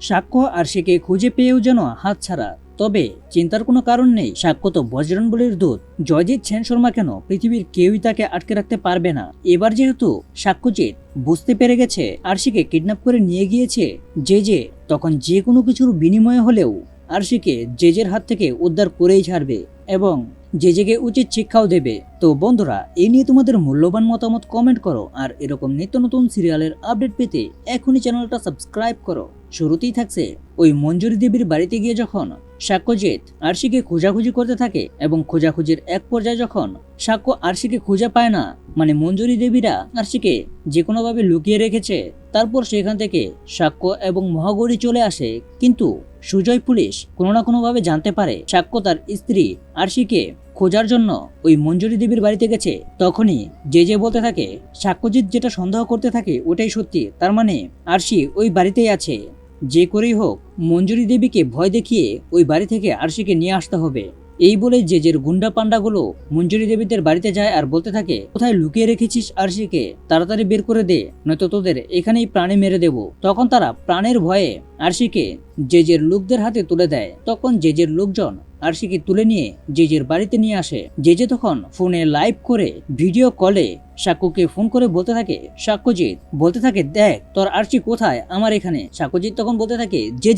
সাক্ষ্য আর সেকে খুঁজে পেয়েও যেন হাতছাড়া তবে চিন্তার কোনো কারণ নেই, সাক্ষ্য তো বজরংবলীর দূত। জয়জিৎ সেন শর্মা কেন পৃথিবীর কেউই তাকে আটকে রাখতে পারবে না? এবার যেহেতু সাক্ষ্যজিৎ বুঝতে পেরে গেছে, আরশিকে কিডন্যাপ করে নিয়ে গিয়েছে যে যে তখন যে কোনো কিছুর বিনিময়ে হলেও আরশিকে জেজের হাত থেকে উদ্ধার করেই ছাড়বে এবং জেজেকে উচিত শিক্ষাও দেবে। তো বন্ধুরা, এ নিয়ে তোমাদের মূল্যবান মতামত কমেন্ট করো আর এরকম নিত্য নতুন সিরিয়ালের আপডেট পেতে এখনই চ্যানেলটা সাবস্ক্রাইব করো। শুরুতেই থাকছে ওই মঞ্জুরি দেবীর বাড়িতে গিয়ে যখন সাক্ষ্যজিৎ আরশিকে খোঁজাখুঁজি করতে থাকে এবং খোঁজাখুঁজির এক পর্যায়ে যখন সাক্ষ্য আরশিকে খুঁজে পায় না মানে মঞ্জুরি দেবীরা আরশিকে যে কোনোভাবে লুকিয়ে রেখেছে, তারপর সেখান থেকে সাক্ষ্য এবং মহাগৌরী চলে আসে। কিন্তু সুজয় পুলিশ কোনো না কোনোভাবে জানতে পারে সাক্ষ্য তার স্ত্রী আরশিকে খোঁজার জন্য ওই মঞ্জুরি দেবীর বাড়িতে গেছে। তখনই যে যে বলতে থাকে, সাক্ষ্যজিৎ যেটা সন্দেহ করতে থাকে ওটাই সত্যি। তার মানে আরশি ওই বাড়িতেই আছে। যে করেই হোক মঞ্জুরি দেবীকে ভয় দেখিয়ে ওই বাড়ি থেকে আরশিকে নিয়ে আসতে হবে। এই বলে যে যে গুন্ডা পান্ডাগুলো মঞ্জুরি দেবীদের বাড়িতে যায় আর বলতে থাকে, কোথায় লুকিয়ে রেখেছিস আরশিকে? তাড়াতাড়ি বের করে দে, নয়তো তোদের এখানেই প্রাণে মেরে দেব। তখন তারা প্রাণের ভয়ে আরশিকে জেজের লোকদের হাতে তুলে দেয়, তখন জেজের লোকজন আরশিকে তুলে নিয়ে জেজের বাড়িতে নিয়ে আসে জেজে তখন ফোনে লাইভ করে ভিডিও কলে সাক্ষ্যকে ফোন করে বলতে থাকে, সাক্ষ্যজিৎ, বলতে থাকে, দেখ, তোর আরশি কোথায়? আমার এখানে। সাক্ষ্যজিৎ তখন বলতে থাকে যে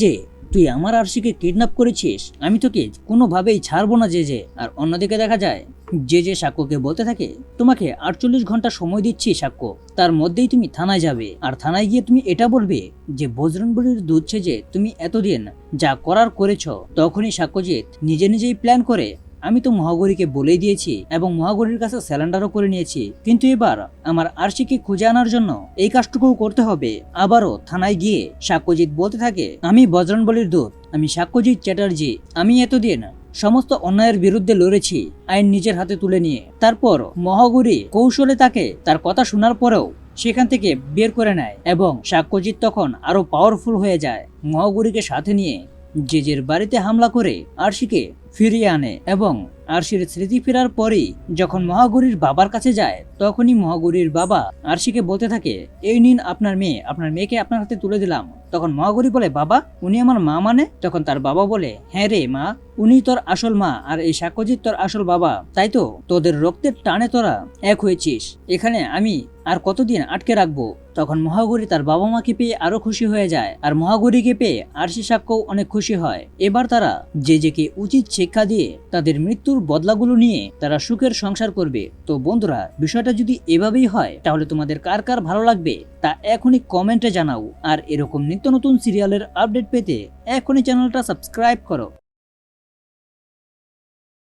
তুই আমার আরশিকে কিডন্যাপ করেছিস? আমি তোকে কোনোভাবেই ছাড়বো না যে যে আর অন্যদিকে দেখা যায় যে যে সাক্ষ্যকে বলতে থাকে, তোমাকে আটচল্লিশ ঘণ্টা সময় দিচ্ছি সাক্ষ্য। তার মধ্যেই তুমি থানায় যাবে। আর থানায় গিয়ে তুমি এটা বলবে যে বজরংবলির দুধ যে তুমি এতদিন যা করার করেছ, তখনই সাক্ষ্যজিৎ নিজে নিজেই প্ল্যান করে আমি তো মহাগরীকে বলেই দিয়েছি এবং মহাগরীর কাছে স্যালেন্ডারও করে নিয়েছি। কিন্তু এবার আমার আরশিকে খুঁজে আনার জন্য এই কাজটুকুও করতে হবে। আবারও থানায় গিয়ে সাক্ষ্যজিৎ বলতে থাকে, আমি বজরংবলির দূত, আমি সাক্ষ্যজিৎ চ্যাটার্জি। আমি এতদিন সমস্ত অন্যায়ের বিরুদ্ধে লড়েছি আইন নিজের হাতে তুলে নিয়ে। তারপর মহাগুরি কৌশলে তাকে তার কথা শোনার পরেও সেখান থেকে বের করে নেয় এবং সাক্ষ্যজিৎ তখন আরও পাওয়ারফুল হয়ে যায়। মহাগুরিকে সাথে নিয়ে জেজের বাড়িতে হামলা করে আরশিকে ফিরিয়ে আনে এবং আরশির স্মৃতি ফেরার পরেই যখন মহাগুরির বাবার কাছে যায়, তখনই মহাগুরির বাবা আরশিকে বলতে থাকে, এই নিন আপনার মেয়ে, আপনার মেয়েকে আপনার হাতে তুলে দিলাম। তখন মহাগুরি বলে, বাবা, উনি আমার মা মানে? তখন তার বাবা বলে হ্যাঁ রে মা, উনি তোর আসল মা, আর এই সাক্ষ্যজিৎ তোর আসল বাবা। তাই তো, তোদের রক্তের টানে তোরা এক হয়েছিস। এখানে আমি আর কতদিন আটকে রাখব? তখন মহাগুরি তার বাবা মাকে পেয়ে আরও খুশি হয়ে যায়। আর মহাগুরিকে পেয়ে আরশি সাক্ষ্য অনেক খুশি হয়। এবার তারা যে যেকে উচিত শিক্ষা দিয়ে তাদের মৃত্যুর বদলাগুলো নিয়ে তারা সুখের সংসার করবে। তো বন্ধুরা, বিষয়টা যদি এভাবেই হয়, তাহলে তোমাদের কার কার ভালো লাগবে তা এখনই কমেন্টে জানাও। আর এরকম নিত্য নতুন সিরিয়ালের আপডেট পেতে এখনই চ্যানেলটা সাবস্ক্রাইব করো।